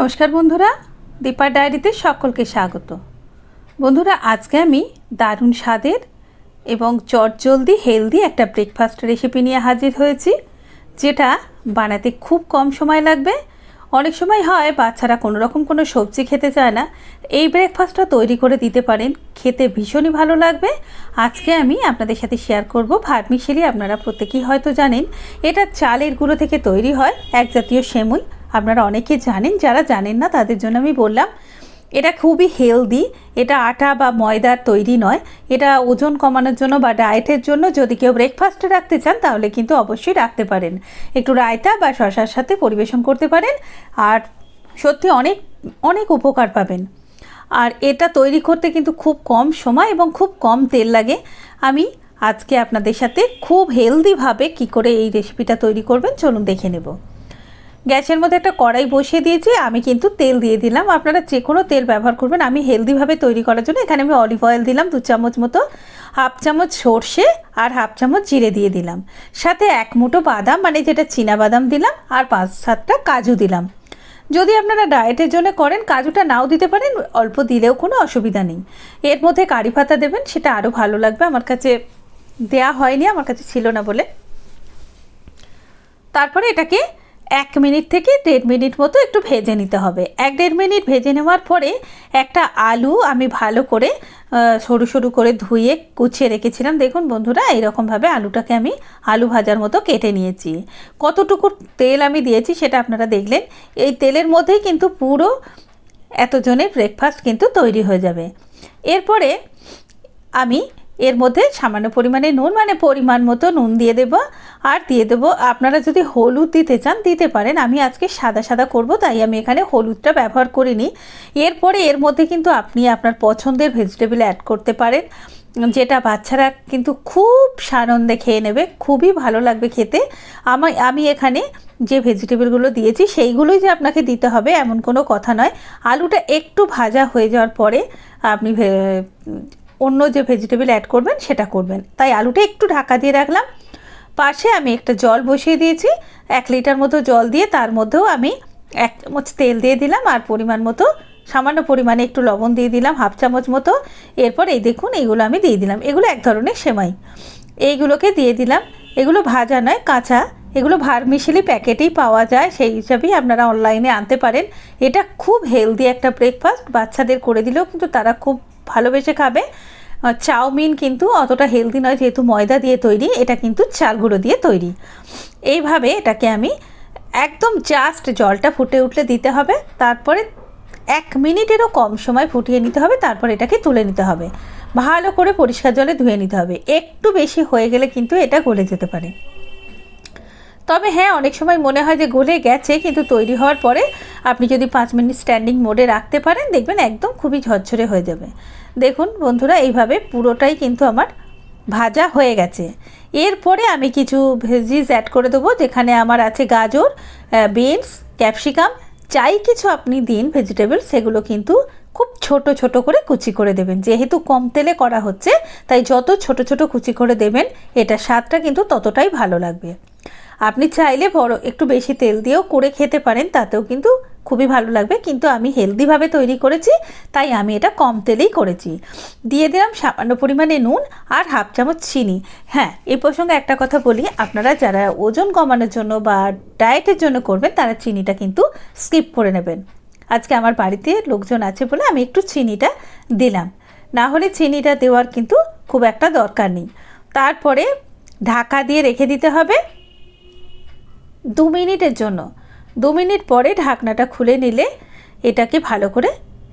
নমস্কার বন্ধুরা দীপার ডায়েরিতে সকলকে স্বাগত। বন্ধুরা, আজকে আমি দারুণ স্বাদের এবং চটজলদি হেলদি একটা ব্রেকফাস্ট রেসিপি নিয়ে হাজির হয়েছি, যেটা বানাতে খুব কম সময় লাগবে। অনেক সময় হয় বাচ্চারা কোনো রকম কোনো সবজি খেতে চায় না, এই ব্রেকফাস্টটা তৈরি করে দিতে পারেন, খেতে ভীষণই ভালো লাগবে। আজকে আমি আপনাদের সাথে শেয়ার করব ভার্মিশেলি আপনারা প্রত্যেকেই হয়তো জানেন, এটা চালের গুঁড়ো থেকে তৈরি হয়, এক জাতীয় সেমুই। আপনারা অনেকে জানেন, যারা জানেন না তাদের জন্য আমি বললাম, এটা খুবই হেলদি এটা আটা বা ময়দার তৈরি নয়, এটা ওজন কমানোর জন্য বা ডায়েটের জন্য যদি কেউ ব্রেকফাস্টে রাখতে চান তাহলে কিন্তু অবশ্যই রাখতে পারেন। একটু রায়তা বা শশার সাথে পরিবেশন করতে পারেন আর সত্যি অনেক অনেক উপকার পাবেন। আর এটা তৈরি করতে কিন্তু খুব কম সময় এবং খুব কম তেল লাগে। আমি আজকে আপনাদের সাথে খুব হেলদিভাবে কি করে এই রেসিপিটা তৈরি করবেন, চলুন দেখে নেব। গ্যাসের মধ্যে একটা কড়াই বসিয়ে দিয়েছি, আমি কিন্তু তেল দিয়ে দিলাম। আপনারা যে কোনো তেল ব্যবহার করবেন। আমি হেলদিভাবে তৈরি করার জন্য এখানে আমি অলিভ অয়েল দিলাম, দু চামচ মতো হাফ চামচ সর্ষে আর হাফ চামচ জিরে দিয়ে দিলাম। সাথে এক মুঠো বাদাম মানে যেটা চীনা বাদাম দিলাম, আর পাঁচ সাতটা কাজু দিলাম। যদি আপনারা ডায়েটের জন্য করেন, কাজুটা নাও দিতে পারেন, অল্প দিলেও কোনো অসুবিধা নেই। এর মধ্যে কারি পাতা দেবেন, সেটা আরও ভালো লাগবে। আমার কাছে দেয়া হয়নি, আমার কাছে ছিল না বলে। তারপরে এটাকে এক মিনিট থেকে দেড় মিনিট মতো একটু ভেজে নিতে হবে। এক দেড় মিনিট ভেজে নেওয়ার পরে একটা আলু আমি ভালো করে সরু সরু করে ধুয়ে কুচিয়ে রেখেছিলাম। দেখুন বন্ধুরা এইরকমভাবে আলুটাকে আমি আলু ভাজার মতো কেটে নিয়েছি। কতটুকু তেল আমি দিয়েছি সেটা আপনারা দেখলেন। এই তেলের মধ্যেই কিন্তু পুরো এতজনের ব্রেকফাস্ট কিন্তু তৈরি হয়ে যাবে। এরপরে আমি এর মধ্যে সামান্য পরিমাণে নুন মানে পরিমাণ মতো নুন দিয়ে দেব। আর দিয়ে দেব, আপনারা যদি হলুদ দিতে চান, দিতে পারেন। আমি আজকে সাদা সাদা করব, তাই আমি এখানে হলুদটা ব্যবহার করিনি। এরপরে এর মধ্যে কিন্তু আপনি আপনার পছন্দের ভেজিটেবল অ্যাড করতে পারেন, যেটা বাচ্চারা কিন্তু খুব সানন্দে খেয়ে নেবে, খুবই ভালো লাগবে খেতে। আমার আমি এখানে যে ভেজিটেবলগুলো দিয়েছি, সেইগুলোই যে আপনাকে দিতে হবে, এমন কোনো কথা নয়। আলুটা একটু ভাজা হয়ে যাওয়ার পরে আপনি অন্য যে ভেজিটেবল অ্যাড করবেন, সেটা করবেন। তাই আলুটা একটু ঢাকা দিয়ে রাখলাম। পাশে আমি একটা জল বসিয়ে দিয়েছি। এক লিটার মতো জল দিয়ে তার মধ্যেও আমি এক চামচ তেল দিয়ে দিলাম আর পরিমাণ মতো, সামান্য পরিমাণে একটু লবণ দিয়ে দিলাম, হাফ চামচ মতো। এরপর এই দেখুন, এইগুলো আমি দিয়ে দিলাম। এগুলো এক ধরনের সেমাই। এইগুলোকে দিয়ে দিলাম। এগুলো ভাজা নয়, কাঁচা। এগুলো ভার্মিশেলি প্যাকেটেই পাওয়া যায়, সেই হিসাবেই আপনারা অনলাইনে আনতে পারেন। এটা খুব হেলদি একটা ব্রেকফাস্ট বাচ্চাদের করে দিলেও কিন্তু তারা খুব ভালোবেসে খাবে। চাউমিন কিন্তু অতটা হেলদি নয়, যেহেতু ময়দা দিয়ে তৈরি, এটা কিন্তু চাল গুঁড়ো দিয়ে তৈরি। এইভাবে এটাকে আমি একদম জাস্ট জলটা ফুটে উঠলে দিতে হবে, তারপরে এক মিনিটেরও কম সময় ফুটিয়ে নিতে হবে, তারপর এটাকে তুলে নিতে হবে। ভালো করে পরিষ্কার জলে ধুয়ে নিতে হবে। একটু বেশি হয়ে গেলে কিন্তু এটা গলে যেতে পারে। তবে হ্যাঁ অনেক সময় মনে হয় যে গলে গেছে, কিন্তু তৈরি হওয়ার পরে আপনি যদি পাঁচ মিনিট স্ট্যান্ডিং মোডে রাখতে পারেন, দেখবেন একদম খুবই ঝরঝরে হয়ে যাবে। দেখুন বন্ধুরা, এইভাবে পুরোটাই কিন্তু আমার ভাজা হয়ে গেছে। এরপরে আমি কিছু ভেজিস অ্যাড করে দেবো, যেখানে আমার আছে গাজর বিনস ক্যাপসিকাম চাই কিছু আপনি দিন ভেজিটেবল সেগুলো কিন্তু খুব ছোট ছোট করে কুচি করে দেবেন। যেহেতু কম তেলে করা হচ্ছে, তাই যত ছোট ছোট কুচি করে দেবেন এটা স্বাদটা কিন্তু ততটাই ভালো লাগবে। আপনি চাইলে বড় একটু বেশি তেল দিয়েও করে খেতে পারেন, তাতেও কিন্তু খুবই ভালো লাগবে। কিন্তু আমি হেলদিভাবে তৈরি করেছি, তাই আমি এটা কম তেলেই করেছি। দিয়ে দিলাম সামান্য পরিমাণে নুন আর হাফ চামচ চিনি। হ্যাঁ এই প্রসঙ্গে একটা কথা বলি, আপনারা যারা ওজন কমানোর জন্য বা ডায়েটের জন্য করবেন, তারা চিনিটা কিন্তু স্কিপ করে নেবেন। আজকে আমার বাড়িতে লোকজন আছে বলে আমি একটু চিনিটা দিলাম। না হলে চিনিটা দেওয়ার কিন্তু খুব একটা দরকার নেই। তারপরে ঢাকা দিয়ে রেখে দিতে হবে। দু মিনিটের জন্য। দু মিনিট পরে ঢাকনাটা খুলে নিলে এটাকে ভালো করে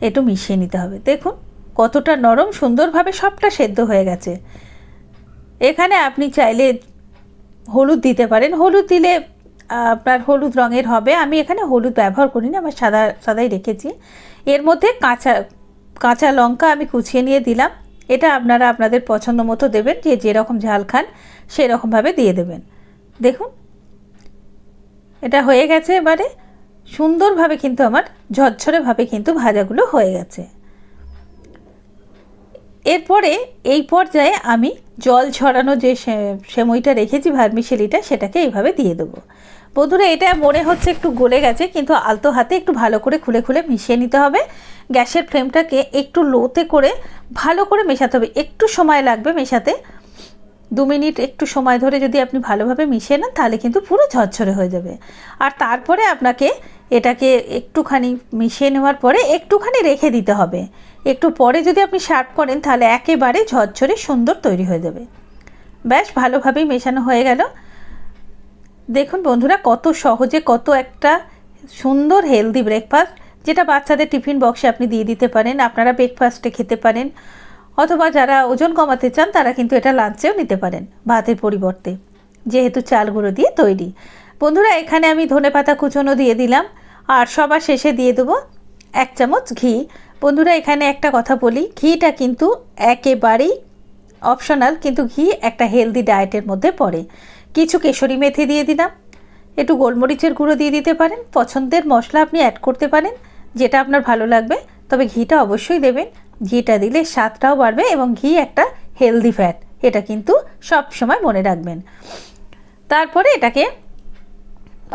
একটু মিশিয়ে নিতে হবে। দেখুন কতটা নরম, সুন্দরভাবে সবটা সেদ্ধ হয়ে গেছে। এখানে আপনি চাইলে হলুদ দিতে পারেন। হলুদ দিলে আপনার হলুদ রঙের হবে। আমি এখানে হলুদ ব্যবহার করি না আমার সাদা, সাদাই রেখেছি। এর মধ্যে কাঁচা কাঁচা লঙ্কা আমি কুচিয়ে নিয়ে দিলাম। এটা আপনারা আপনাদের পছন্দ মতো দেবেন। যে যেরকম ঝাল খান, সেরকমভাবে দিয়ে দেবেন। দেখুন এটা হয়ে গেছে এবারে। সুন্দরভাবে কিন্তু আমার ঝরঝরেভাবে কিন্তু ভাজাগুলো হয়ে গেছে। এরপরে এই পর্যায়ে আমি জল ছড়ানো যে সেমইটা রেখেছি, ভার্মিশেলিটা, সেটাকে এইভাবে দিয়ে দেবো। বন্ধুরা, এটা মনে হচ্ছে একটু গলে গেছে, কিন্তু আলতো হাতে একটু ভালো করে খুলে খুলে মিশিয়ে নিতে হবে। গ্যাসের ফ্লেমটাকে একটু লোতে করে ভালো করে মেশাতে হবে। একটু সময় লাগবে মেশাতে। দু মিনিট একটু সময় ধরে যদি আপনি ভালোভাবে মিশিয়ে নেন, তাহলে কিন্তু পুরো ঝরঝরে হয়ে যাবে। আর তারপরে আপনাকে এটাকে একটুখানি মিশিয়ে নেওয়ার পরে একটুখানি রেখে দিতে হবে। একটু পরে যদি আপনি সার্ভ করেন, তাহলে একেবারে ঝরঝরে সুন্দর তৈরি হয়ে যাবে। ব্যাস, ভালোভাবেই মেশানো হয়ে গেল। দেখুন বন্ধুরা, কত সহজে, কত একটা সুন্দর হেলদি ব্রেকফাস্ট যেটা বাচ্চাদের টিফিন বক্সে আপনি দিয়ে দিতে পারেন, আপনারা ব্রেকফাস্টে খেতে পারেন। অথবা যারা ওজন কমাতে চান, তারা কিন্তু এটা লাঞ্চেও নিতে পারেন ভাতের পরিবর্তে, যেহেতু চাল গুঁড়ো দিয়ে তৈরি। বন্ধুরা, এখানে আমি ধনে পাতা কুচনো দিয়ে দিলাম, আর সবার শেষে দিয়ে দেবো এক চামচ ঘি। বন্ধুরা, এখানে একটা কথা বলি, ঘিটা কিন্তু একেবারেই অপশনাল, কিন্তু ঘি একটা হেলদি ডায়েটের মধ্যে পড়ে। কিছু কেশরি মেথি দিয়ে দিলাম, একটু গোলমরিচের গুঁড়ো দিয়ে দিতে পারেন, পছন্দের মশলা আপনি অ্যাড করতে পারেন, যেটা আপনার ভালো লাগবে, তবে ঘিটা অবশ্যই দেবেন। ঘিটা দিলে স্বাদটাও বাড়বে এবং ঘি একটা হেলদি ফ্যাট এটা কিন্তু সব সময় মনে রাখবেন। তারপরে এটাকে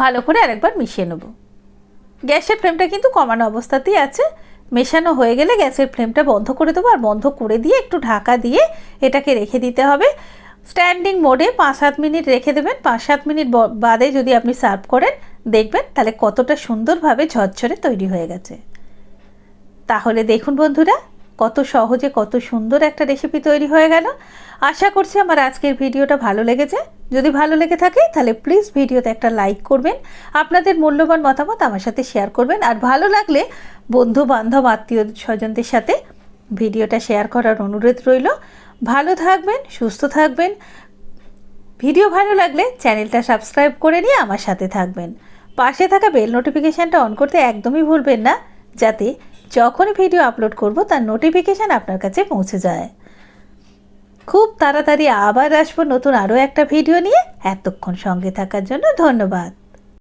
ভালো করে আরেকবার মিশিয়ে নেব। গ্যাসের ফ্লেমটা কিন্তু কমানো অবস্থাতেই আছে। মেশানো হয়ে গেলে গ্যাসের ফ্লেমটা বন্ধ করে দেবো, আর বন্ধ করে দিয়ে একটু ঢাকা দিয়ে এটাকে রেখে দিতে হবে। স্ট্যান্ডিং মোডে পাঁচ সাত মিনিট রেখে দেবেন। পাঁচ সাত মিনিট বাদে যদি আপনি সার্ভ করেন, দেখবেন তাহলে কতটা সুন্দরভাবে ঝরঝরে তৈরি হয়ে গেছে। তাহলে দেখুন বন্ধুরা কত সহজে কত সুন্দর একটা রেসিপি তৈরি হয়ে গেল। আশা করছি আমার আজকের ভিডিওটা ভালো লেগেছে। যদি ভালো লেগে থাকে, তাহলে প্লিজ ভিডিওতে একটা লাইক করবেন। আপনাদের মূল্যবান মতামত আমার সাথে শেয়ার করবেন। আর ভালো লাগলে বন্ধু বান্ধব আত্মীয় স্বজনদের সাথে ভিডিওটা শেয়ার করার অনুরোধ রইল। ভালো থাকবেন, সুস্থ থাকবেন। ভিডিও ভালো লাগলে চ্যানেলটা সাবস্ক্রাইব করে নিয়ে আমার সাথে থাকবেন। পাশে থাকা বেল নোটিফিকেশানটা অন করতে একদমই ভুলবেন না, যাতে যখনই ভিডিও আপলোড করব, তার নোটিফিকেশান আপনার কাছে পৌঁছে যায়। খুব তাড়াতাড়ি আবার আসব নতুন আরও একটা ভিডিও নিয়ে। এতক্ষণ সঙ্গে থাকার জন্য ধন্যবাদ।